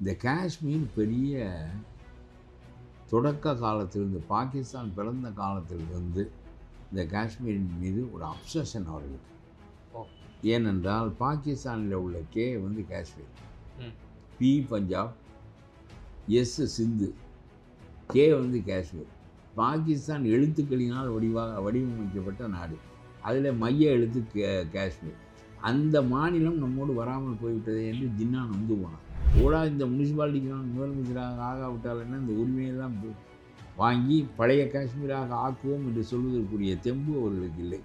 இந்த காஷ்மீர் பெரிய தொடக்க காலத்திலிருந்து பாகிஸ்தான் பிறந்த காலத்திலிருந்து இந்த காஷ்மீரின் மீது ஒரு அப்சஷன் அவர்களுக்கு. ஏனென்றால் பாகிஸ்தானில் உள்ள கே வந்து Kashmir. P Punjab S Sindh. K வந்து காஷ்மீர். பாகிஸ்தான் எழுத்துக்களினால் வடிவாக வடிவமைக்கப்பட்ட நாடு. அதில் மைய எழுத்து கே காஷ்மீர். அந்த மாநிலம் நம்மோடு வராமல் போய்விட்டதே என்று ஜின்னான் வந்து போனான். ஓடா இந்த முனிசிபாலிட்டிக்கு முதலமைச்சராக ஆகாவிட்டால் என்ன இந்த உரிமையெல்லாம் வாங்கி பழைய காஷ்மீராக ஆக்குவோம் என்று சொல்வதற்குரிய தெம்பு அவர்களுக்கு இல்லை.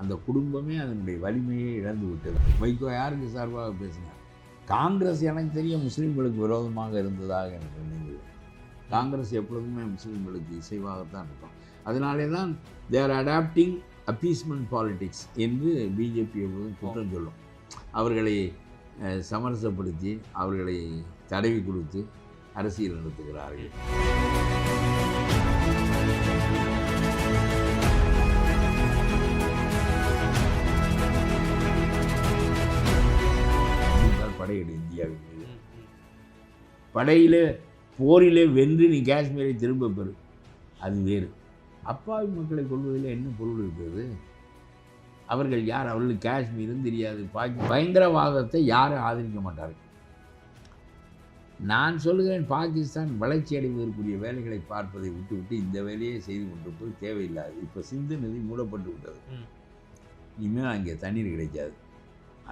அந்த குடும்பமே அதனுடைய வலிமையை இழந்து விட்டது. வைகோ யாருக்கு சார்பாக பேசினார்? காங்கிரஸ் எனக்கு தெரிய முஸ்லீம்களுக்கு விரோதமாக இருந்ததாக எனக்கு நினைவில்லை காங்கிரஸ் எப்பொழுதுமே முஸ்லீம்களுக்கு இசைவாகத்தான் இருக்கும். அதனாலே தான் தேர் அடாப்டிங் அப்பீஸ்மெண்ட் பாலிடிக்ஸ் என்று பிஜேபி எப்பொழுதும் குற்றம் சொல்லும். அவர்களை சமரசப்படுத்தி அவர்களை தடவி கொடுத்து அரசியல் நடத்துகிறார்கள். படையெடு இந்தியாவின் மீது. படையிலே போரிலே வென்று நீ காஷ்மீரை திரும்ப பெறு. அது வேறு. அப்பாவி மக்களை கொள்வதில் என்ன பொருள் இருக்கிறது? அவர்கள் யார்? அவர்களுக்கு காஷ்மீரும் தெரியாது. பாக்கி பயங்கரவாதத்தை யாரும் ஆதரிக்க மாட்டார்கள். நான் சொல்லுகிறேன் பாகிஸ்தான் வளர்ச்சி அடைவதற்குரிய வேலைகளை பார்ப்பதை விட்டுவிட்டு இந்த வேலையை செய்து கொண்டிருப்பது தேவையில்லாது. இப்போ சிந்து நதி மூடப்பட்டு விட்டது. இனிமேல் அங்கே தண்ணீர் கிடைக்காது.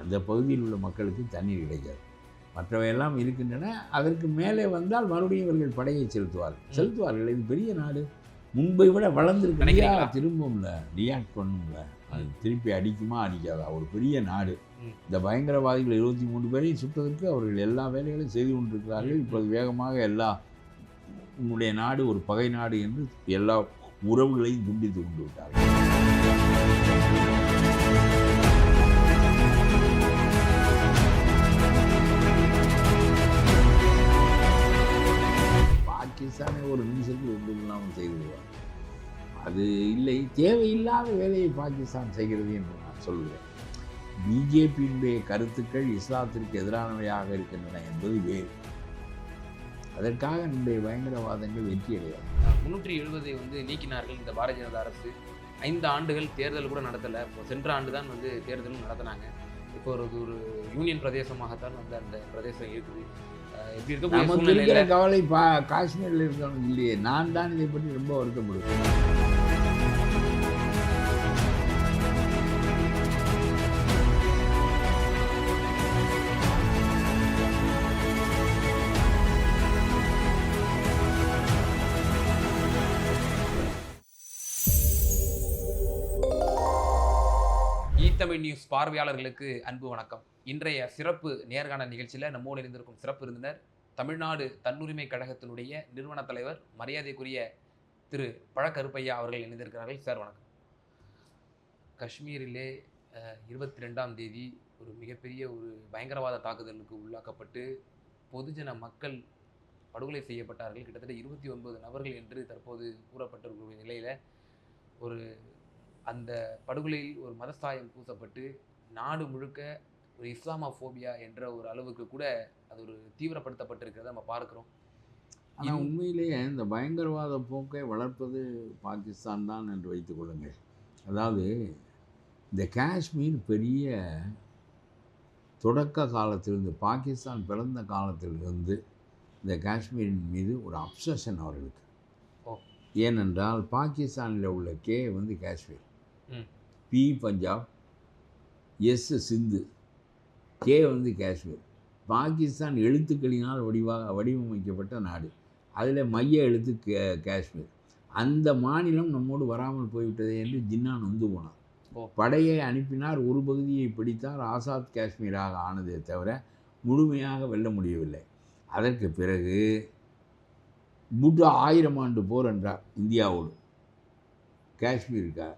அந்த பகுதியில் உள்ள மக்களுக்கு தண்ணீர் கிடைக்காது. மற்றவையெல்லாம் இருக்கின்றன. அதற்கு மேலே வந்தால் மறுபடியும் இவர்கள் படையை செலுத்துவார்கள். செலுத்துவார்கள். இது பெரிய நாடு. முன்பை விட வளர்ந்துருக்கு? திரும்பும்ல ரியாக்ட் பண்ணும்ல. அது திருப்பி அடிக்குமா அடிக்காதா? ஒரு பெரிய நாடு. இந்த பயங்கரவாதிகள் இருபத்தி மூணு பேரையும் சுட்டதற்கு அவர்கள் எல்லா வேலைகளையும் செய்து கொண்டிருக்கிறார்கள். இப்போது வேகமாக எல்லா உன்னுடைய நாடு ஒரு பகை நாடு என்று எல்லா உறவுகளையும் துண்டித்து கொண்டு விட்டார்கள். பாகிஸ்தானை ஒரு நிமிஷத்தில் ஒன்றும் இல்லாமல் செய்து விடுவார் அது இல்லை. தேவையில்லாத வேலையை பாகிஸ்தான் செய்கிறது என்று நான் சொல்கிறேன் பிஜேபியினுடைய கருத்துக்கள் இஸ்லாத்திற்கு எதிரானவையாக இருக்கின்றன என்பது வேறு. அதற்காக நம்முடைய பயங்கரவாதங்கள் வெற்றி அடையாது முன்னூற்றி எழுபதை வந்து நீக்கினார்கள் இந்த பாரதிய ஜனதா அரசு. ஐந்து ஆண்டுகள் தேர்தல் கூட நடத்தலை. இப்போ சென்ற ஆண்டு தான் வந்து தேர்தலும் நடத்தினாங்க. இப்போ ஒரு ஒரு யூனியன் பிரதேசமாகத்தான் வந்து அந்த பிரதேசம் இருக்குது. எப்படி இருக்கக்கூடிய நமக்கு இருக்கிற கவலை பா காஷ்மீரில் இருக்கவனுக்கு இல்லையே. நான் தான் இதை பற்றி ரொம்ப வருத்தப்படுவேன். ஈத்தமிழ் நியூஸ் பார்வையாளர்களுக்கு அன்பு வணக்கம். இன்றைய சிறப்பு நேர்காணல் நிகழ்ச்சியில் நம்மோடு இருந்திருக்கும் சிறப்பு விருந்தினர் தமிழ்நாடு தன்னுரிமை கழகத்தினுடைய நிறுவன தலைவர் மரியாதைக்குரிய திரு பழக்கருப்பையா அவர்கள் இணைந்திருக்கிறார்கள். சார் வணக்கம். காஷ்மீரிலே இருபத்தி ரெண்டாம் தேதி ஒரு மிகப்பெரிய ஒரு பயங்கரவாத தாக்குதலுக்கு உள்ளாக்கப்பட்டு பொதுஜன மக்கள் படுகொலை செய்யப்பட்டார்கள். கிட்டத்தட்ட இருபத்தி ஒன்பது நபர்கள் என்று தற்போது கூறப்பட்டிருக்கக்கூடிய நிலையில் ஒரு அந்த படுகொலையில் ஒரு மதஸ்தாயம் பூசப்பட்டு நாடு முழுக்க ஒரு இஸ்லாமோஃபோபியா என்ற ஒரு அளவுக்கு கூட அது ஒரு தீவிரப்படுத்தப்பட்டிருக்கிறத நம்ம பார்க்குறோம் ஆனால் உண்மையிலேயே இந்த பயங்கரவாத போக்கை வளர்ப்பது பாகிஸ்தான் தான் என்று வைத்துக் கொள்ளுங்கள் அதாவது இந்த காஷ்மீர் பெரிய தொடக்க காலத்திலிருந்து பாகிஸ்தான் பிறந்த காலத்திலிருந்து இந்த காஷ்மீரின் மீது ஒரு அப்சஷன் அவர்களுக்கு ஓ. ஏனென்றால் பாகிஸ்தானில் உள்ள கே வந்து Kashmir. P Punjab S Sindh K வந்து காஷ்மீர். பாகிஸ்தான் எழுத்துக்களினால் வடிவாக வடிவமைக்கப்பட்ட நாடு. அதில் மைய எழுத்து கே காஷ்மீர். அந்த மாநிலம் நம்மோடு வராமல் போய்விட்டதே என்று ஜின்னான் வந்து போனான். ஓ. படையை அனுப்பினார் ஒரு பகுதியை பிடித்தார் ஆசாத் காஷ்மீராக ஆனதே தவிர முழுமையாக வெல்ல முடியவில்லை. அதற்கு பிறகு புட்டு ஆயிரம் ஆண்டு போர் என்றார் இந்தியாவோடு. காஷ்மீருக்காக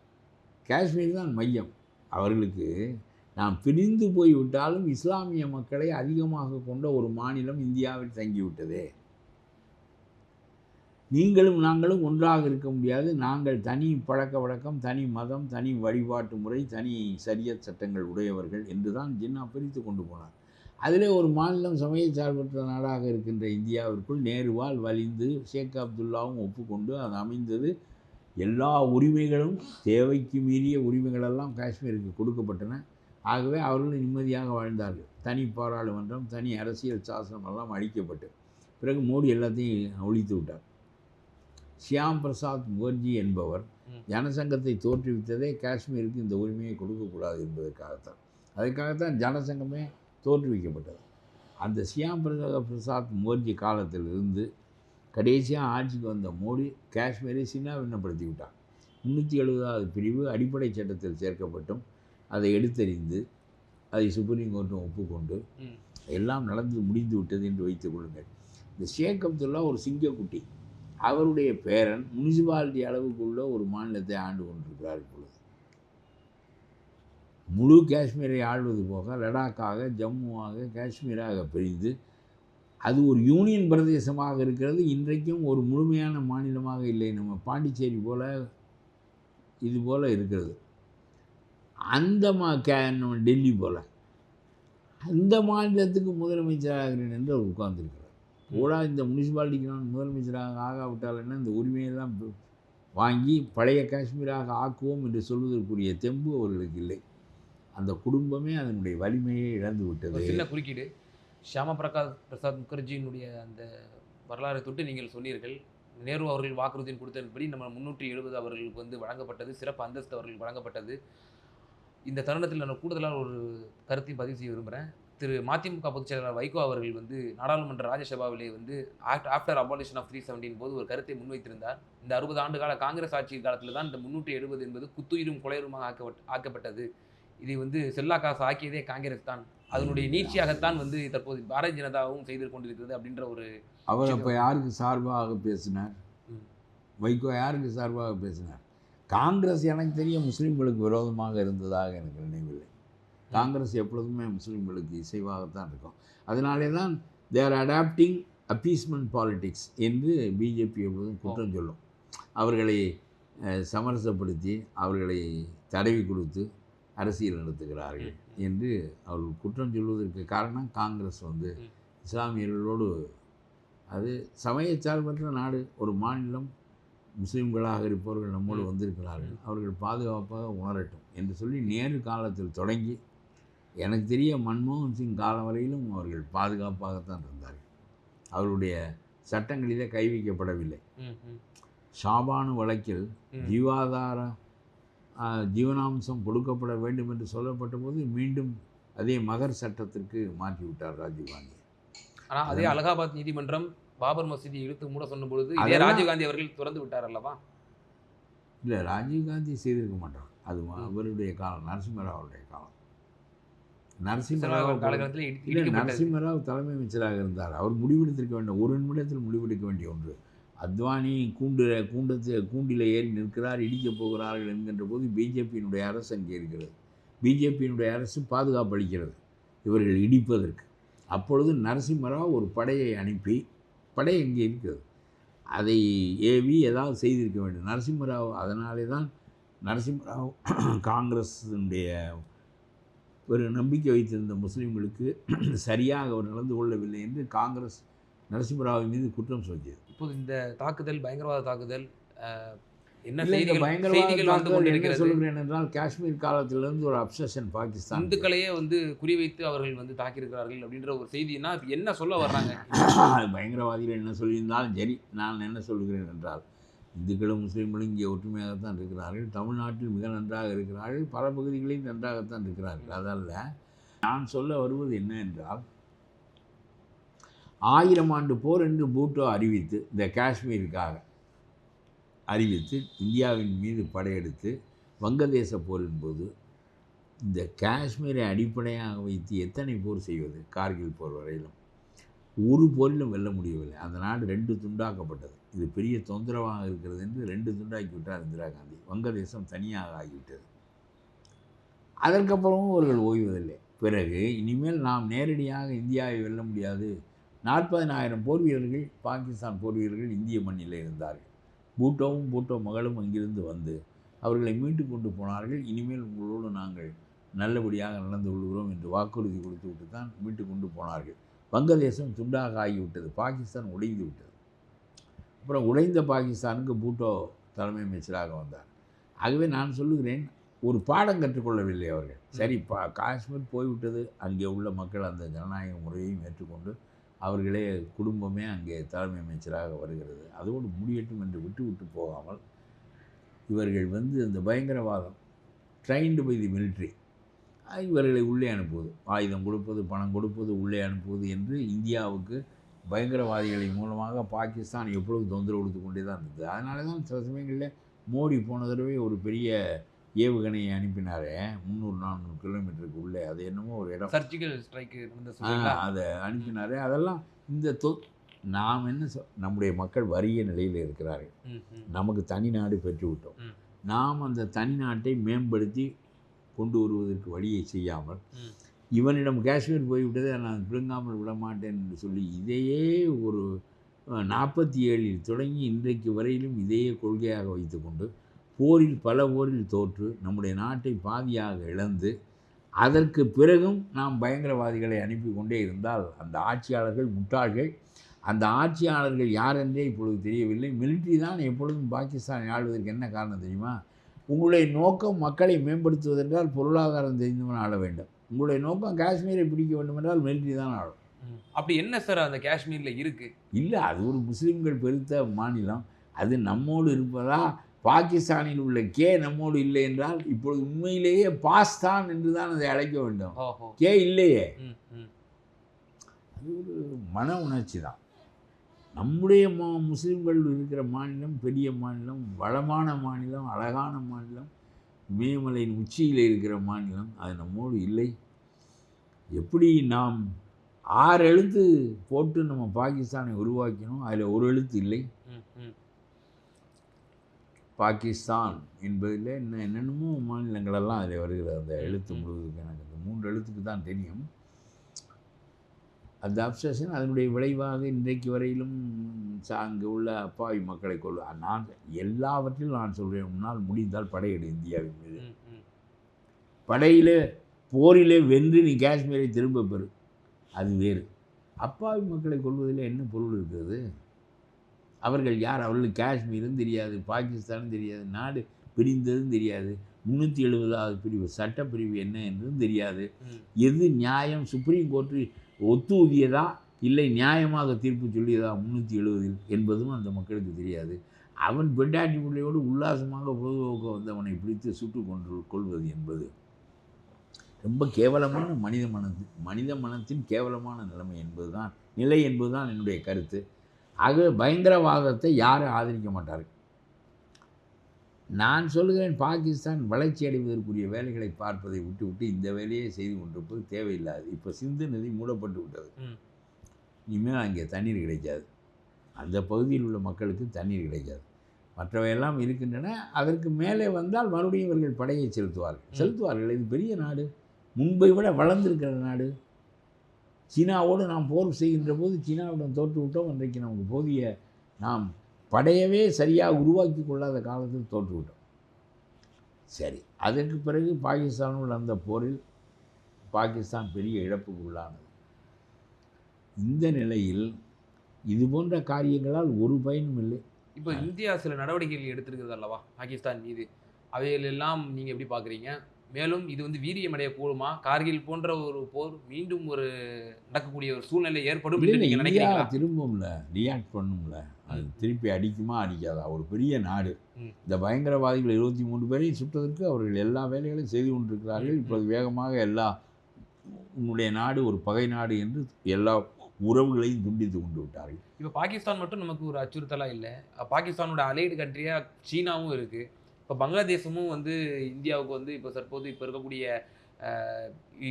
காஷ்மீர் தான் மையம். அவர்களுக்கு நாம் பிரிந்து போய்விட்டாலும் இஸ்லாமிய மக்களை அதிகமாக கொண்ட ஒரு மாநிலம் இந்தியாவில் தங்கிவிட்டதே. நீங்களும் நாங்களும் ஒன்றாக இருக்க முடியாது. நாங்கள் தனி பழக்க வழக்கம் தனி மதம் தனி வழிபாட்டு முறை தனி சரியத் சட்டங்கள் உடையவர்கள் என்று தான் ஜின்னா பிரித்து கொண்டு போனார். அதிலே ஒரு மாநிலம் சமயச்சார்பற்ற நாடாக இருக்கின்ற இந்தியாவிற்குள் நேருவால் வலிந்து ஷேக் அப்துல்லாவும் ஒப்புக்கொண்டு அது அமைந்தது எல்லா உரிமைகளும் தேவைக்கு மீறிய உரிமைகளெல்லாம் காஷ்மீருக்கு கொடுக்கப்பட்டன. ஆகவே அவர்கள் நிம்மதியாக வாழ்ந்தார்கள். தனி பாராளுமன்றம் தனி அரசியல் சாசனம் எல்லாம் அழிக்கப்பட்டு பிறகு மோடி எல்லாத்தையும் ஒழித்து விட்டார். ஷியாம் பிரசாத் முகர்ஜி என்பவர். ஜனசங்கத்தை தோற்றுவித்ததே காஷ்மீருக்கு இந்த உரிமையை கொடுக்கக்கூடாது என்பதற்காகத்தான். அதுக்காகத்தான் ஜனசங்கமே தோற்றுவிக்கப்பட்டது. அந்த ஷியாம் பிரசாத் பிரசாத் முகர்ஜி காலத்திலிருந்து கடைசியாக ஆட்சிக்கு வந்த மோடி காஷ்மீரை சின்னாபின்னப்படுத்தி விட்டார் முந்நூற்றி எழுபதாவது பிரிவு அடிப்படை சட்டத்தில் சேர்க்கப்பட்டும் அதை எடுத்தறிந்து அதை சுப்ரீம் கோர்ட்டும் ஒப்புக்கொண்டு. எல்லாம் நடந்து முடிந்து விட்டது என்று வைத்துக் கொள்ளுங்கள். இந்த ஷேக் அப்துல்லா ஒரு சிங்கக்குட்டி. அவருடைய பேரன் முனிசிபாலிட்டி அளவுக்குள்ள ஒரு மாநிலத்தை ஆண்டு கொண்டிருக்கிறார் இப்பொழுது. முழு காஷ்மீரை ஆள்வது போக லடாக்காக ஜம்முவாக காஷ்மீராக பிரிந்து அது ஒரு யூனியன் பிரதேசமாக இருக்கிறது. இன்றைக்கும் ஒரு முழுமையான மாநிலமாக இல்லை. நம்ம பாண்டிச்சேரி போல் இது போல் இருக்கிறது. அந்த மா கே நம்ம டெல்லி போல். அந்த மாநிலத்துக்கு முதலமைச்சராகிறேன் என்று அவர் உட்கார்ந்துருக்கிறார். கூட இந்த முனிசிபாலிட்டிக்கு நான் முதலமைச்சராக ஆகாவிட்டால் என்ன? இந்த உரிமையெல்லாம் வாங்கி பழைய காஷ்மீராக ஆக்குவோம் என்று சொல்வதற்குரிய தெம்பு அவர்களுக்கு இல்லை. அந்த குடும்பமே அதனுடைய வலிமையை இழந்து விட்டது. சின்ன குறுக்கீடு. ஷியாமா பிரகாஷ் பிரசாத் முகர்ஜியினுடைய அந்த வரலாறை தொட்டு நீங்கள் சொன்னீர்கள். நேரு அவர்கள் வாக்குறுதி கொடுத்தபடி நம்ம முன்னூற்றி எழுபது அவர்களுக்கு வந்து வழங்கப்பட்டது சிறப்பு அந்தஸ்து அவர்களுக்கு வழங்கப்பட்டது. இந்த தருணத்தில் நான் கூடுதலாக ஒரு கருத்தையும் பதிவு செய்ய விரும்புகிறேன் திரு மதிமுக பொதுச் செயலாளர் வைகோ அவர்கள் வந்து நாடாளுமன்ற ராஜ்யசபாவிலே வந்து after abolition of three seventeen போது ஒரு கருத்தை முன்வைத்திருந்தார். இந்த அறுபது ஆண்டு கால காங்கிரஸ் ஆட்சி காலத்தில் தான் இந்த முன்னூற்றி எழுபது என்பது குத்துயிரும் கொலையுருமாக ஆக்கப்பட் ஆக்கப்பட்டது. இதை வந்து செல்லா காசு ஆக்கியதே காங்கிரஸ் தான். அதனுடைய நீட்சியாகத்தான் வந்து தற்போது பாரதிய ஜனதாவும் செய்து கொண்டிருக்கிறது அப்படின்ற ஒரு அவர் அப்போ யாருக்கு சார்பாக பேசினார். வைகோ யாருக்கு சார்பாக பேசினார்? காங்கிரஸ் எனக்கு தெரிய முஸ்லீம்களுக்கு விரோதமாக இருந்ததாக எனக்கு நினைவில்லை. காங்கிரஸ் எப்பொழுதுமே முஸ்லீம்களுக்கு இசைவாகத்தான் இருக்கும். அதனாலே தான் தேர் அடாப்டிங் அப்பீஸ்மெண்ட் பாலிடிக்ஸ் என்று பிஜேபி எப்பொழுதும் குற்றம் சொல்லும். அவர்களை சமரசப்படுத்தி அவர்களை தடவி கொடுத்து அரசியல் நடத்துகிறார்கள். என்று அவர்கள் குற்றம் சொல்வதற்கு காரணம் காங்கிரஸ் வந்து. இஸ்லாமியர்களோடு அது சமயச்சார்பற்ற நாடு ஒரு மாநிலம் முஸ்லீம்களாக இருப்பவர்கள் நம்மோடு. வந்திருக்கிறார்கள் அவர்கள் பாதுகாப்பாக உணரட்டும் என்று சொல்லி நேரு காலத்தில் தொடங்கி எனக்கு தெரிய மன்மோகன் சிங் காலம் வரையிலும் அவர்கள் பாதுகாப்பாகத்தான் இருந்தார்கள் அவருடைய சட்டங்களிலே கை வைக்கப்படவில்லை ம், ம், ஷாபானு வழக்கில். ஜீவாதார ஜீவனாம்சம் கொடுக்கப்பட வேண்டும் என்று சொல்லப்பட்ட போது மீண்டும் அதே மகர் சட்டத்திற்கு மாற்றிவிட்டார் ராஜீவ்காந்தி ஆனா அதே அலகாபாத் நீதிமன்றம் பாபர் மசூதி இழுத்து மூட சொன்ன பொழுது இதே ராஜீவ்காந்தி அவர்கள் திறந்து விட்டார் அல்லவா? இல்லை ராஜீவ்காந்தி செய்திருக்க மாட்டார். அது. அவருடைய காலம் நரசிம்மராவுடைய காலம். சில நரசிம்மராவ் காலகட்டத்தில் நரசிம்மராவ் தலைமை அமைச்சராக இருந்தார். அவர் முடிவெடுத்திருக்க வேண்டும் ஒரு நிமிடத்தில் முடிவெடுக்க வேண்டிய ஒன்று. அத்வானி கூண்டு கூண்டத்து கூண்டில் ஏறி நிற்கிறார் இடிக்கப் போகிறார்கள் என்கின்ற போது பிஜேபியினுடைய அரசு அங்கே இருக்கிறது. பிஜேபியினுடைய அரசு பாதுகாப்பு அளிக்கிறது இவர்கள் இடிப்பதற்கு. அப்பொழுது நரசிம்மராவ் ஒரு படையை அனுப்பி படை இங்கே இருக்கிறது? அதை ஏவி ஏதாவது செய்திருக்க வேண்டும். நரசிம்மராவ் அதனாலே தான் நரசிம்மராவ் காங்கிரஸினுடைய ஒரு நம்பிக்கை வைத்திருந்த முஸ்லீம்களுக்கு சரியாக அவர் நடந்து கொள்ளவில்லை என்று காங்கிரஸ் நரசிம்மராவின் மீது குற்றம் சுமத்தியது. இப்போது இந்த தாக்குதல் பயங்கரவாத தாக்குதல் என்ன பயங்கரவாத சொல்கிறேன் என்றால் காஷ்மீர் காலத்திலிருந்து ஒரு அப்சஷன் பாகிஸ்தான். இந்துக்களையே வந்து குறிவைத்து அவர்கள் வந்து தாக்கியிருக்கிறார்கள் அப்படின்ற ஒரு செய்தினா என்ன சொல்ல வர்றாங்க? பயங்கரவாதிகள் என்ன சொல்லியிருந்தாலும் சரி நான் என்ன சொல்கிறேன் என்றால் இந்துக்களும் முஸ்லீம்களும் இங்கே ஒற்றுமையாகத்தான் இருக்கிறார்கள். தமிழ்நாட்டில் மிக நன்றாக இருக்கிறார்கள். பல பகுதிகளில் நன்றாகத்தான் இருக்கிறார்கள். அதல்ல நான் சொல்ல வருவது என்ன என்றால் ஆயிரம் ஆண்டு போர் என்று பூட்டோ அறிவித்து இந்த காஷ்மீருக்காக அறிவித்து இந்தியாவின் மீது படையெடுத்து வங்கதேச போரின் போது இந்த காஷ்மீரை அடிப்படையாக வைத்து எத்தனை போர் செய்வது? கார்கில் போர் வரையிலும். ஒரு போரிலும் வெல்ல முடியவில்லை. அந்த நாடு ரெண்டு துண்டாக்கப்பட்டது. இது பெரிய தொந்தரவாக இருக்கிறது என்று ரெண்டு துண்டாக்கி விட்டார் இந்திரா காந்தி. வங்கதேசம் தனியாக ஆகிவிட்டது. அதற்கப்புறமும் அவர்கள் ஓய்வதில்லை. பிறகு இனிமேல் நாம் நேரடியாக இந்தியாவை வெல்ல முடியாது. நாற்பதினாயிரம் போர் வீரர்கள் பாகிஸ்தான் போர் வீரர்கள் இந்திய மண்ணில் இருந்தார்கள். பூட்டோவும் பூட்டோ மகளும் அங்கிருந்து வந்து அவர்களை மீட்டு கொண்டு போனார்கள். இனிமேல் உங்களோடு நாங்கள் நல்லபடியாக நடந்து கொள்கிறோம் என்று வாக்குறுதி கொடுத்து விட்டு தான் மீட்டு கொண்டு போனார்கள். வங்கதேசம் துண்டாக ஆகிவிட்டது பாகிஸ்தான் உடைந்து விட்டது. அப்புறம் உடைந்த பாகிஸ்தானுக்கு பூட்டோ தலைமை அமைச்சராக வந்தார். ஆகவே நான் சொல்லுகிறேன் ஒரு பாடம் கற்றுக்கொள்ளவில்லை அவர்கள். சரி பா காஷ்மீர் போய்விட்டது. அங்கே உள்ள மக்கள் அந்த ஜனநாயக முறையையும் ஏற்றுக்கொண்டு அவர்களே குடும்பமே அங்கே தலைமை அமைச்சராக வருகிறது. அதோடு முடியட்டும் என்று விட்டு விட்டு போகாமல் இவர்கள் வந்து அந்த பயங்கரவாதம் ட்ரைன்டு பை தி மிலிட்ரி இவர்களை உள்ளே அனுப்புவது ஆயுதம் கொடுப்பது பணம் கொடுப்பது உள்ளே அனுப்புவது என்று இந்தியாவுக்கு பயங்கரவாதிகளின் மூலமாக பாகிஸ்தான் எப்பொழுது தொந்தரவு கொடுத்து கொண்டே தான் இருந்தது. அதனால தான் சில சமயங்களில் மோடி போன தடவை ஒரு பெரிய ஏவுகணையை அனுப்பினாரே முந்நூறு நானூறு கிலோமீட்டருக்கு உள்ளே. அது என்னமோ ஒரு இடம். சர்ஜிக்கல் ஸ்ட்ரைக் இருந்த ஆ, சொல்றீங்களா அதை அனுப்பினாரே. அதெல்லாம் இந்த தொ நாம் என்ன நம்முடைய மக்கள் வறிய நிலையில் இருக்கிறார்கள். நமக்கு தனி நாடு பெற்றுவிட்டோம். நாம் அந்த தனி நாட்டை மேம்படுத்தி கொண்டு வருவதற்கு வழியை செய்யாமல். இவனிடம் காஷ்மீர் போய்விட்டதை நான் பிடுங்காமல் விட மாட்டேன் என்று சொல்லி இதையே ஒரு நாற்பத்தி ஏழில் தொடங்கி இன்றைக்கு வரையிலும் இதையே கொள்கையாக வைத்துக்கொண்டு போரில் பல போரில் தோற்று நம்முடைய நாட்டை பாதியாக இழந்து அதற்கு பிறகும் நாம் பயங்கரவாதிகளை அனுப்பி கொண்டே இருந்தால் அந்த ஆட்சியாளர்கள் முட்டாள்கள். அந்த ஆட்சியாளர்கள் யாரென்றே இப்பொழுது தெரியவில்லை. மிலிட்ரி தான் எப்பொழுதும் பாகிஸ்தான் ஆளுவதற்கு என்ன காரணம் தெரியுமா? உங்களுடைய நோக்கம் மக்களை மேம்படுத்துவதென்றால் பொருளாதாரம் தெரிந்தவன் ஆள வேண்டும். உங்களுடைய நோக்கம் காஷ்மீரை பிடிக்க வேண்டுமென்றால் மிலிட்ரி தான் ஆளும். அப்படி என்ன சார் அந்த காஷ்மீர்ல இருக்கு? இல்லை அது ஒரு முஸ்லீம்கள் பெருத்த மாநிலம். அது நம்மோடு இருப்பதா? பாகிஸ்தானில் உள்ள கே நம்மோடு இல்லை என்றால் இப்பொழுது உண்மையிலேயே பாஸ்தான் என்று தான் அதை அழைக்க வேண்டும். கே இல்லையே. அது ஒரு மன உணர்ச்சி தான். நம்முடைய மா முஸ்லீம்கள் இருக்கிற மாநிலம் பெரிய மாநிலம் வளமான மாநிலம் அழகான மாநிலம் இமயமலையின் உச்சியில் இருக்கிற மாநிலம் அது நம்மோடு இல்லை. எப்படி நாம் ஆறு எழுத்து போட்டு நம்ம பாகிஸ்தானை உருவாக்கினோம்? அதில் ஒரு எழுத்து இல்லை. பாகிஸ்தான் என்பதில் என்ன என்னென்னமோ மாநிலங்களெல்லாம் அதில் வருகிறது. அந்த எழுத்து முழுவதுக்கு எனக்கு அந்த மூன்று எழுத்துக்கு தான் தெரியும். அந்த அப்சஷன் அதனுடைய விளைவாக இன்றைக்கு வரையிலும் அங்கு உள்ள அப்பாவி மக்களை கொள்ள நான் எல்லாவற்றிலும் நான் சொல்கிறேன் முன்னால் முடிந்தால் படையெடு இந்தியாவின் மீது. படையிலே போரிலே வென்று நீ காஷ்மீரை திரும்ப பெறு. அது வேறு. அப்பாவி மக்களை கொள்வதில் என்ன பொருள் இருக்கிறது? அவர்கள் யார்? அவர்களுக்கு காஷ்மீரும் தெரியாது பாகிஸ்தானும் தெரியாது நாடு பிரிந்ததும் தெரியாது. முந்நூற்றி எழுபதாவது பிரிவு சட்டப்பிரிவு என்ன என்றும் தெரியாது. எது நியாயம்? சுப்ரீம் கோர்ட்டு ஒத்துவியதா இல்லை நியாயமாக தீர்ப்பு சொல்லியதா? முந்நூற்றி எழுபதில் என்பதும் அந்த மக்களுக்கு தெரியாது. அவன் பெண்டாட்டி பிள்ளையோடு உல்லாசமாக பொழுதுபோக்க வந்தவனை பிடித்து சுட்டு கொன்று கொள்வது என்பது ரொம்ப கேவலமான மனித மனது மனித மனத்தின் கேவலமான நிலைமை என்பதுதான் நிலை என்பதுதான் என்னுடைய கருத்து. ஆகவே பயங்கரவாதத்தை யாரும் ஆதரிக்க மாட்டார்கள். நான் சொல்லுகிறேன் பாகிஸ்தான் வளர்ச்சி அடைவதற்குரிய வேலைகளை பார்ப்பதை விட்டுவிட்டு இந்த வேலையை செய்து கொண்டிருப்பது தேவையில்லாது. இப்போ சிந்து நதி மூடப்பட்டு விட்டது. இனிமேல் அங்கே தண்ணீர் கிடைக்காது. அந்த பகுதியில் உள்ள மக்களுக்கு தண்ணீர் கிடைக்காது. மற்றவையெல்லாம் இருக்கின்றன. அதற்கு மேலே வந்தால் மறுபடியும் இவர்கள் படையை செலுத்துவார்கள். செலுத்துவார்கள். இது பெரிய நாடு. முன்பை விட வளர்ந்திருக்கிற நாடு. சீனாவோடு நாம் போர் செய்கின்ற போது சீனாவிடம் தோற்று விட்டோம். இன்றைக்கு நமக்கு போதிய நாம் படையவே சரியாக உருவாக்கி கொள்ளாத காலத்தில் தோற்று விட்டோம். சரி அதற்கு பிறகு பாகிஸ்தானோடு அந்த போரில் பாகிஸ்தான் பெரிய இழப்புக்கு உள்ளானது இந்த நிலையில் இது போன்ற காரியங்களால் ஒரு பயனும் இல்லை. இப்போ இந்தியா சில நடவடிக்கைகள் எடுத்திருக்கிறது அல்லவா? பாகிஸ்தான் மீது. அவைகள் எல்லாம் நீங்க எப்படி பாக்குறீங்க? மேலும் இது வந்து வீரியமடைய கூடுமா கார்கில் போன்ற ஒரு போர் மீண்டும் ஒரு நடக்கக்கூடிய ஒரு சூழ்நிலை ஏற்படும் இல்லை, என்று நீங்க இந்தியா நினைக்கிறீங்களா திரும்பும்ல ரியாக்ட் பண்ணும்ல. அது திருப்பி அடிக்குமா அடிக்காதா? ஒரு பெரிய நாடு. இந்த பயங்கரவாதிகள் இருபத்தி மூணு பேரையும் சுட்டதற்கு அவர்கள் எல்லா வேலைகளையும் செய்து கொண்டிருக்கிறார்கள். இப்போது வேகமாக எல்லா உன்னுடைய நாடு ஒரு பகை நாடு என்று எல்லா உறவுகளையும் துண்டித்து கொண்டு விட்டார்கள். இப்போ பாகிஸ்தான் மட்டும் நமக்கு ஒரு அச்சுறுத்தலா இல்லை. பாகிஸ்தானோட அலைடு கண்ட்ரியா சீனாவும் இருக்கு. இப்போ பங்களாதேசமும் வந்து இந்தியாவுக்கு வந்து இப்போ தற்போது இப்போ இருக்கக்கூடிய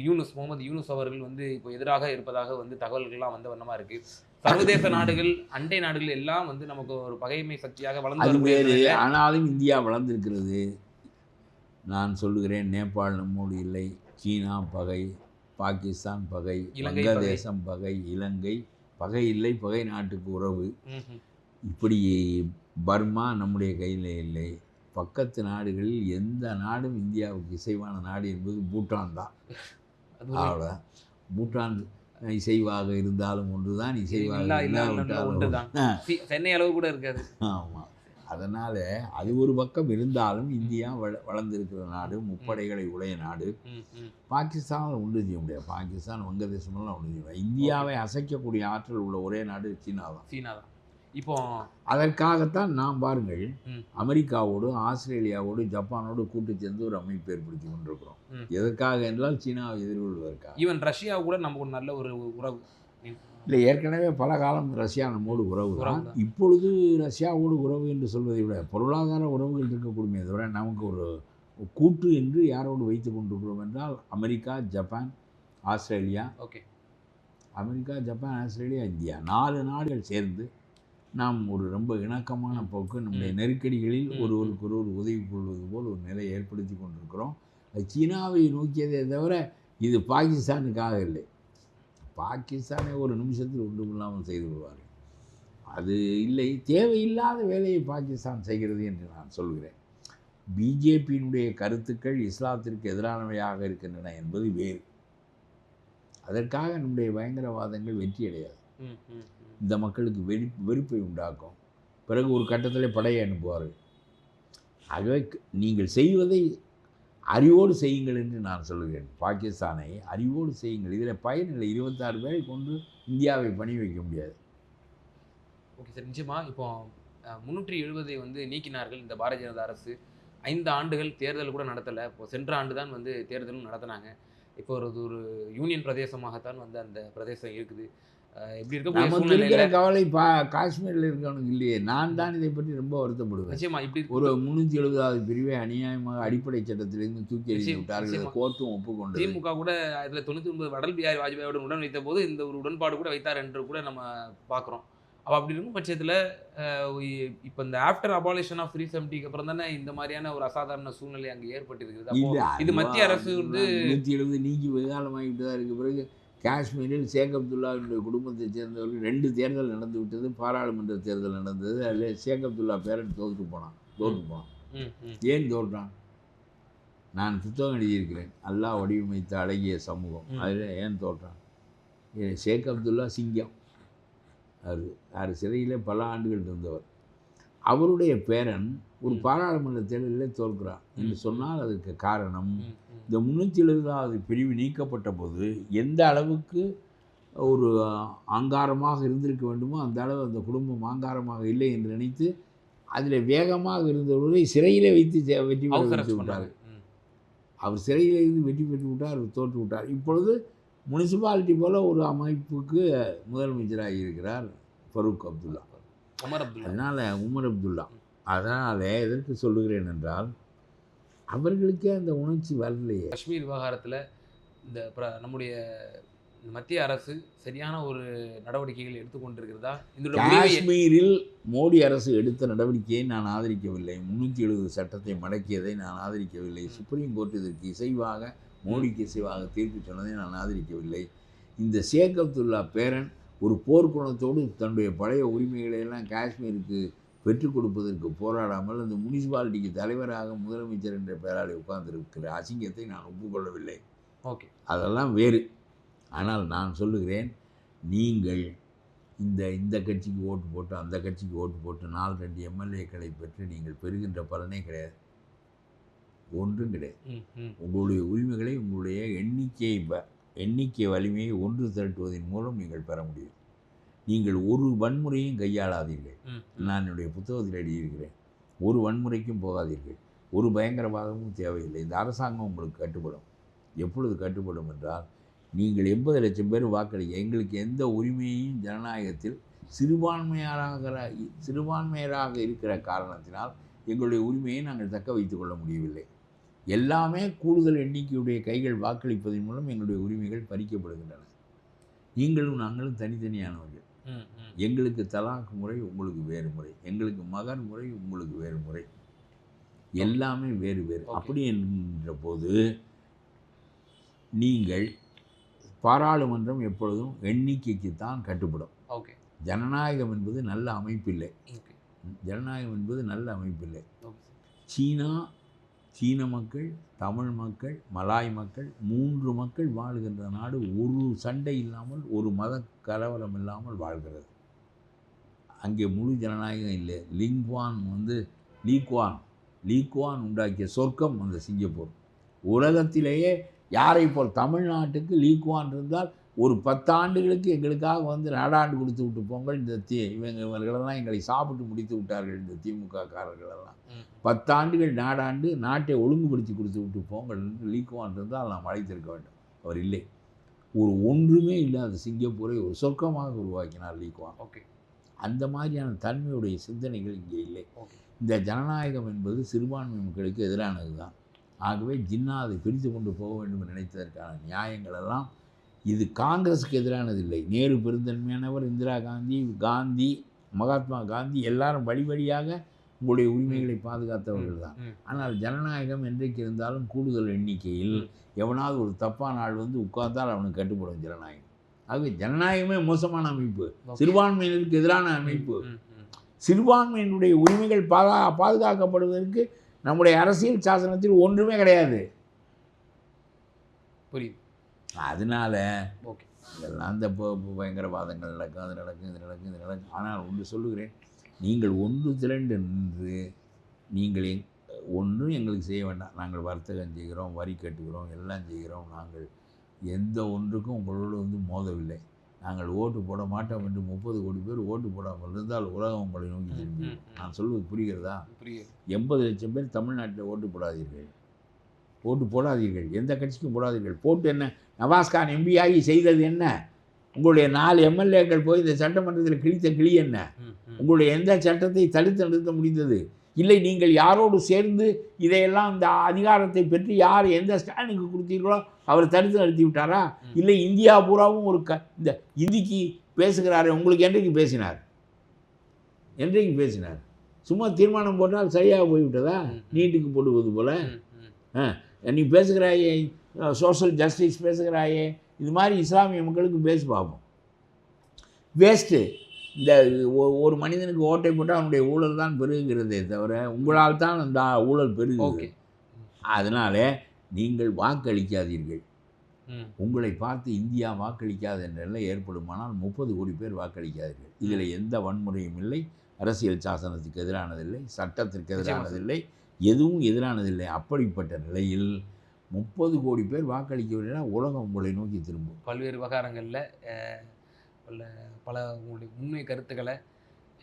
யூனுஸ் முகமது யூனுஸ் அவர்கள் வந்து இப்போ எதிராக இருப்பதாக வந்து தகவல்கள்லாம் வந்த வண்ணமா இருக்கு. சர்வதேச நாடுகள் அண்டை நாடுகள் எல்லாம் வந்து நமக்கு ஒரு பகைமை சக்தியாக வளர்ந்து ஆனாலும் இந்தியா வளர்ந்திருக்கிறது. நான் சொல்லுகிறேன் நேபாள் நம்மோடு இல்லை. சீனா பகை பாகிஸ்தான் பகை இலங்கை வங்கதேசம் பகை இலங்கை பகை இல்லை பகை நாட்டுக்கு உறவு. இப்படி பர்மா நம்முடைய கையில் இல்லை. பக்கத்து நாடுகளில் எந்த நாடும் இந்தியாவுக்கு இசைவான நாடு என்பது பூட்டான் தான். அவ்வளோ பூட்டான் இசைவாக இருந்தாலும் ஒன்றுதான் இசைவாக இல்லாவிட்டாலும் சென்னை அளவு கூட இருக்காது. ஆமாம் அதனால் அது ஒரு பக்கம் இருந்தாலும் இந்தியா வள வளர்ந்திருக்கிற நாடு முப்படைகளை உடைய நாடு. பாகிஸ்தானில் ஒன்றும் செய்ய முடியாது. பாகிஸ்தான் வங்கதேசமெல்லாம் ஒன்றும் செய்ய முடியாது. இந்தியாவை அசைக்கக்கூடிய ஆற்றல் உள்ள ஒரே நாடு சீனா தான் சீனா தான் இப்போ அதற்காகத்தான் நாம் பாருங்கள். அமெரிக்காவோடு ஆஸ்திரேலியாவோடு ஜப்பானோடு கூட்டு சேர்ந்து ஒரு அமைப்பு ஏற்படுத்தி கொண்டிருக்கிறோம். எதற்காக என்றால் சீனாவை எதிர்கொள்வதற்காக. ஈவன் ரஷ்யா கூட நமக்கு ஒரு நல்ல ஒரு உறவு. இல்லை ஏற்கனவே பல காலம் ரஷ்யா நம்மோடு உறவு தான். இப்பொழுது ரஷ்யாவோடு உறவு என்று சொல்வதை விட பொருளாதார உறவுகள் இருக்கக்கூடிய தவிர நமக்கு ஒரு கூட்டு என்று யாரோடு வைத்து கொண்டிருக்கிறோம் என்றால் America Japan Australia. Okay. America Japan Australia India. நாலு நாடுகள் சேர்ந்து நாம் ஒரு ரொம்ப இணக்கமான போக்கு. நம்முடைய நெருக்கடிகளில் ஒருவருக்கு ஒருவர் உதவி கொள்வது போல் ஒரு நிலையை ஏற்படுத்தி கொண்டிருக்கிறோம். அது சீனாவை நோக்கியதே தவிர இது பாகிஸ்தானுக்காக இல்லை. பாகிஸ்தானை ஒரு நிமிஷத்தில் ஒன்றும் இல்லாமல் செய்து விடுவார்கள். அது இல்லை. தேவையில்லாத வேலையை பாகிஸ்தான் செய்கிறது என்று நான் சொல்கிறேன். பிஜேபியினுடைய கருத்துக்கள் இஸ்லாத்திற்கு எதிரானவையாக இருக்கின்றன என்பது வேறு. அதற்காக நம்முடைய பயங்கரவாதங்கள் வெற்றி அடையாது ம், ம், ம். இந்த மக்களுக்கு வெறி வெறுப்பை உண்டாக்கும். பிறகு ஒரு கட்டத்தில் படையை அனுப்புவார்கள். ஆகவே நீங்கள் செய்வதை அறிவோடு செய்யுங்கள் என்று நான் சொல்கிறேன் பாகிஸ்தானை அறிவோடு செய்யுங்கள். இதில் பயனில்லை. இருபத்தாறு பேரை கொண்டு இந்தியாவை பணி வைக்க முடியாது. Okay sir. நிச்சயமாக இப்போ முந்நூற்றி எழுபதை வந்து நீக்கினார்கள் இந்த பாரதிய ஜனதா அரசு. ஐந்து ஆண்டுகள் தேர்தல் கூட நடத்தலை. இப்போ சென்ற ஆண்டு தான் வந்து தேர்தலும் நடத்தினாங்க. இப்போ ஒரு ஒரு யூனியன் பிரதேசமாகத்தான் வந்து அந்த பிரதேசம் இருக்குது. சூழ்நிலையில இருக்கிற கவலை பா காஷ்மீரில் இருக்கவனுக்கு இல்லையே. நான் தான் இதை பற்றி ரொம்ப வருத்தப்படுவேன். நிச்சயமா இப்படி ஒரு முந்நூற்றி எழுபதாவது பிரிவை அநியாயமாக அடிப்படை சட்டத்திலிருந்து தூக்கி நிச்சயம், விட்டார்கள். கோர்ட்டும் ஒப்புக்கொண்டது. திமுக கூட அதில் தொண்ணூற்றி ஒன்பது அடல் பிஹாரி வாஜ்பாயோட உடன் வைத்த போது இந்த ஒரு உடன்பாடு கூட வைத்தார் என்று கூட நம்ம பார்க்குறோம். அப்போ அப்படி இருக்கும் பட்சத்தில் இப்போ இந்த ஆஃப்டர் அபாலிஷன் ஆஃப் த்ரீ செவன்ட்டிக்கு அப்புறம் தானே இந்த மாதிரியான ஒரு அசாதாரண சூழ்நிலை அங்கே ஏற்பட்டிருக்கிறது. இது மத்திய அரசு வந்து நூற்றி எழுபது நீக்கி வெகுகாலமாகிட்டு தான் இருக்கு. பிறகு காஷ்மீரில் ஷேக் அப்துல்லாவினுடைய குடும்பத்தைச் சேர்ந்தவர்கள் ரெண்டு தேர்தல் நடந்து விட்டது பாராளுமன்ற தேர்தல் நடந்தது அதில் ஷேக் அப்துல்லா பேரன் தோற்று போனான் தோற்று போனான். ஏன் தோற்றான் நான் புத்தகம் எழுதியிருக்கிறேன் அல்லாஹ் வடிவமைத்த அழகிய சமூகம். அதில் ஏன் தோற்றான் ஷேக் அப்துல்லா சிங்கம் அது யார் சிறையில் பல ஆண்டுகள் இருந்தவர் அவருடைய பேரன் ஒரு. பாராளுமன்ற தேர்தலில் தோற்கிறார் என்று. சொன்னால் அதுக்கு காரணம். இந்த முந்நூற்றி எழுபதாவது பிரிவு நீக்கப்பட்ட போது எந்த அளவுக்கு ஒரு ஆங்காரமாக இருந்திருக்க வேண்டுமோ அந்த அளவு அந்த குடும்பம் ஆங்காரமாக இல்லை என்று நினைத்து அதில் வேகமாக இருந்தவர்களை சிறையிலே வைத்து வெற்றி பெற House arrest வைத்து பண்ணாங்க. விட்டார். அவர் சிறையில் இருந்து வெற்றி பெற்று விட்டார் அவர் தோற்று விட்டார். இப்பொழுது முனிசிபாலிட்டி போல ஒரு அமைப்புக்கு முதலமைச்சராக இருக்கிறார் ஃபரூக் அப்துல்லா. உமர் அப்துல்லா. அதனால் உமர் அப்துல்லா. அதனால் எதற்கு சொல்லுகிறேன் என்றால் அவர்களுக்கே அந்த உணர்ச்சி வரலையே. காஷ்மீர் விவகாரத்துல இந்த நம்முடைய மத்திய அரசு சரியான ஒரு நடவடிக்கைகள் எடுத்துக்கொண்டிருக்கிறதா காஷ்மீரில் மோடி அரசு எடுத்த நடவடிக்கையை நான் ஆதரிக்கவில்லை. முன்னூற்றி எழுபது சட்டத்தை மடக்கியதை நான் ஆதரிக்கவில்லை. சுப்ரீம் கோர்ட் இதற்கு இசைவாக மோடிக்கு இசைவாக தீர்ப்பு சொன்னதை நான் ஆதரிக்கவில்லை. இந்த ஷேக் அப்துல்லா பேரன் ஒரு போர்க்குணத்தோடு தன்னுடைய பழைய உரிமைகளை எல்லாம் காஷ்மீருக்கு பெற்றுக் கொடுப்பதற்கு போராடாமல் அந்த முனிசிபாலிட்டிக்கு தலைவராக முதலமைச்சர் என்ற பெயரால் உட்கார்ந்திருக்கிற அசிங்கத்தை நான் ஒப்புக்கொள்ளவில்லை. ஓகே. அதெல்லாம் வேறு. ஆனால் நான் சொல்லுகிறேன் நீங்கள் இந்த இந்த கட்சிக்கு ஓட்டு போட்டு அந்த கட்சிக்கு ஓட்டு போட்டு நாலு ரெண்டு எம்எல்ஏக்களை பெற்று நீங்கள் பெறுகின்ற பலனே கிடையாது. ஒன்றும் கிடையாது. உங்களுடைய உரிமைகளை உங்களுடைய எண்ணிக்கை வ- எண்ணிக்கை வலிமையை ஒன்று திரட்டுவதன் மூலம் நீங்கள் பெற முடியும். நீங்கள் ஒரு வன்முறையும் கையாளாதீர்கள். நான் என்னுடைய புத்தகத்தில் எழுதியிருக்கிறேன். ஒரு வன்முறைக்கும் போகாதீர்கள். ஒரு பயங்கரவாதமும் தேவையில்லை. இந்த அரசாங்கம் உங்களுக்கு கட்டுப்படும். எப்பொழுது கட்டுப்படும் என்றால் நீங்கள் எண்பது லட்சம் பேர் வாக்களிக்க எங்களுக்கு எந்த உரிமையையும் ஜனநாயகத்தில் சிறுபான்மையாராக சிறுபான்மையராக இருக்கிற காரணத்தினால் எங்களுடைய உரிமையை நாங்கள் தக்க வைத்துக் கொள்ள முடியவில்லை. எல்லாமே கூடுதல் எண்ணிக்கையுடைய கைகள் வாக்களிப்பதன் மூலம் எங்களுடைய உரிமைகள் பறிக்கப்படுகின்றன. நீங்களும் நாங்களும் தனித்தனியானவர்கள். எங்களுக்கு தலாக் முறை உங்களுக்கு வேறு முறை. எங்களுக்கு மகன் முறை உங்களுக்கு வேறு முறை. எல்லாமே வேறு வேறு. அப்படி என்கின்ற போது நீங்கள் பாராளுமன்றம் எப்பொழுதும் எண்ணிக்கைக்கு தான் கட்டுப்படும். ஓகே. ஜனநாயகம் என்பது நல்ல அமைப்பில்லை. ஜனநாயகம் என்பது நல்ல அமைப்பில்லை. சீனா சீன மக்கள் தமிழ் மக்கள் மலாய் மக்கள் மூன்று மக்கள் வாழ்கின்ற நாடு ஒரு சண்டை இல்லாமல் ஒரு மத கலவரம் இல்லாமல் வாழ்கிறது. அங்கே முழு ஜனநாயகம் இல்லை. லிங்வான் வந்து லீக்வான் லீக்வான் உண்டாக்கிய சொர்க்கம் அந்த சிங்கப்பூர். உலகத்திலேயே யாரை போல் தமிழ்நாட்டுக்கு லீக்வான் இருந்தால் ஒரு பத்தாண்டுகளுக்கு எங்களுக்காக வந்து நாடாண்டு கொடுத்து விட்டு போங்கள் இந்த தீ இவங்க இவர்களெல்லாம் எங்களை சாப்பிட்டு முடித்து விட்டார்கள் இந்த திமுக காரர்களெல்லாம். பத்தாண்டுகள் நாடாண்டு நாட்டை ஒழுங்குபடுத்தி கொடுத்து விட்டு போங்கள் லீக்குவான் இருந்தால் நாம் அழைத்திருக்க வேண்டும். அவர் இல்லை. ஒரு ஒன்றுமே இல்லாத சிங்கப்பூரை ஒரு சொர்க்கமாக உருவாக்கினார் லீக்குவான். ஓகே. அந்த மாதிரியான தன்மையுடைய சிந்தனைகள் இங்கே இல்லை. இந்த ஜனநாயகம் என்பது சிறுபான்மை மக்களுக்கு எதிரானது தான் ஆகவே ஜின்னா அதை பிரித்து கொண்டு போக வேண்டும் என்று நினைத்ததற்கான நியாயங்கள் எல்லாம் இது காங்கிரஸுக்கு எதிரானது இல்லை. நேரு பெருந்தன்மையானவர் இந்திரா காந்தி காந்தி மகாத்மா காந்தி எல்லாரும் வழி வழியாக உங்களுடைய உரிமைகளை பாதுகாத்தவர்கள் தான். ஆனால் ஜனநாயகம் என்றைக்கு இருந்தாலும் கூடுதல் எண்ணிக்கையில் எவனாவது ஒரு தப்பான ஆள் வந்து உட்கார்ந்தால் அவனுக்கு கட்டுப்படும் ஜனநாயகம். ஆகவே ஜனநாயகமே மோசமான அமைப்பு. சிறுபான்மையினருக்கு எதிரான அமைப்பு. சிறுபான்மையினுடைய உரிமைகள் பாதா பாதுகாக்கப்படுவதற்கு நம்முடைய அரசியல் சாசனத்தில் ஒன்றுமே கிடையாது. புரியுது. அதனால ஓகே. இதெல்லாம் இந்த பயங்கரவாதங்கள் நடக்கும் அது நடக்கும் இது நடக்கும் இது நடக்கும். ஆனால் ஒன்று சொல்லுகிறேன் நீங்கள் ஒன்று திரண்டு நின்று நீங்கள் எங் ஒன்றும் எங்களுக்கு செய்ய வேண்டாம். நாங்கள் வர்த்தகம் செய்கிறோம் வரி கட்டுகிறோம் எல்லாம் செய்கிறோம். நாங்கள் எந்த ஒன்றுக்கும் உங்களோடு வந்து மோதவில்லை. நாங்கள் ஓட்டு போட மாட்டோம் என்று முப்பது கோடி பேர் ஓட்டு போடாமல் இருந்தால் உலகம் உங்களை நோக்கி திரும்பி. நான் சொல்வது புரிகிறதா? புரியுது எண்பது லட்சம் பேர் தமிழ்நாட்டில் ஓட்டு போடாதீர்கள். ஓட்டு போடாதீர்கள். எந்த கட்சிக்கும் போடாதீர்கள். போட்டு என்ன? நவாஸ்கான் எம்பி ஆகி செய்தது என்ன? உங்களுடைய நாலு எம்எல்ஏக்கள் போய் இந்த சட்டமன்றத்தில் கிழித்த கிளி என்ன. உங்களுடைய எந்த சட்டத்தை தடுத்து நிறுத்த முடிந்தது? இல்லை நீங்கள் யாரோடு சேர்ந்து இதையெல்லாம் இந்த அதிகாரத்தை பெற்று யார் எந்த ஸ்டாலினுக்கு கொடுத்தீர்களோ அவர் தடுத்து நிறுத்தி விட்டாரா. இல்லை இந்தியா பூராவும் ஒரு க இந்த இந்திக்கு பேசுகிறாரே உங்களுக்கு என்றைக்கு பேசினார்? என்றைக்கு பேசினார்? சும்மா தீர்மானம் போட்டால் சரியாக போய்விட்டதா. நீட்டுக்கு போடுவது போல? ம். நீ பேசுகிறாயே சோஷியல் ஜஸ்டிஸ் பேசுகிறாயே இது மாதிரி இஸ்லாமிய மக்களுக்கு பேசி பார்ப்போம் வேஸ்ட்டு இந்த ஒரு மனிதனுக்கு ஓட்டை போட்டால் அவனுடைய ஊழல் தான் பெருகுகிறதே தவிர உங்களால் தான் அந்த ஊழல் பெருகுது. ஓகே அதனால நீங்கள் வாக்களிக்காதீர்கள். உங்களை பார்த்து இந்தியா வாக்களிக்காத நிலை ஏற்படுமானால் முப்பது கோடி பேர் வாக்களிக்காதீர்கள். இதில் எந்த வன்முறையும் இல்லை. அரசியல் சாசனத்துக்கு எதிரானதில்லை. சட்டத்திற்கு எதிரானதில்லை. எதுவும் எதிரானதில்லை. அப்படிப்பட்ட நிலையில் முப்பது கோடி பேர் வாக்களிக்கவில்லைன்னா உலகம் உங்களை நோக்கி திரும்பும். பல்வேறு விவகாரங்களில் பல பல உங்களுடைய உண்மை கருத்துக்களை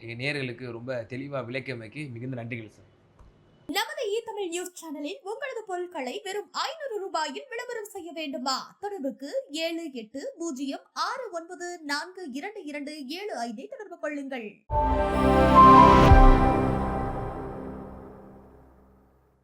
எங்கள் நேயர்களுக்கு ரொம்ப தெளிவாக விளக்கியமைக்கு மிகுந்த நன்றிகள் சார். நமது இ தமிழ் நியூஸ் சேனலில் உங்களது பொருட்களை வெறும் ஐநூறு ரூபாயில் விளம்பரம் செய்ய வேண்டுமா? தொடர்புக்கு ஏழு எட்டு பூஜ்ஜியம் ஆறு ஒன்பது நான்கு இரண்டு இரண்டு ஏழு ஐந்தை தொடர்பு கொள்ளுங்கள்.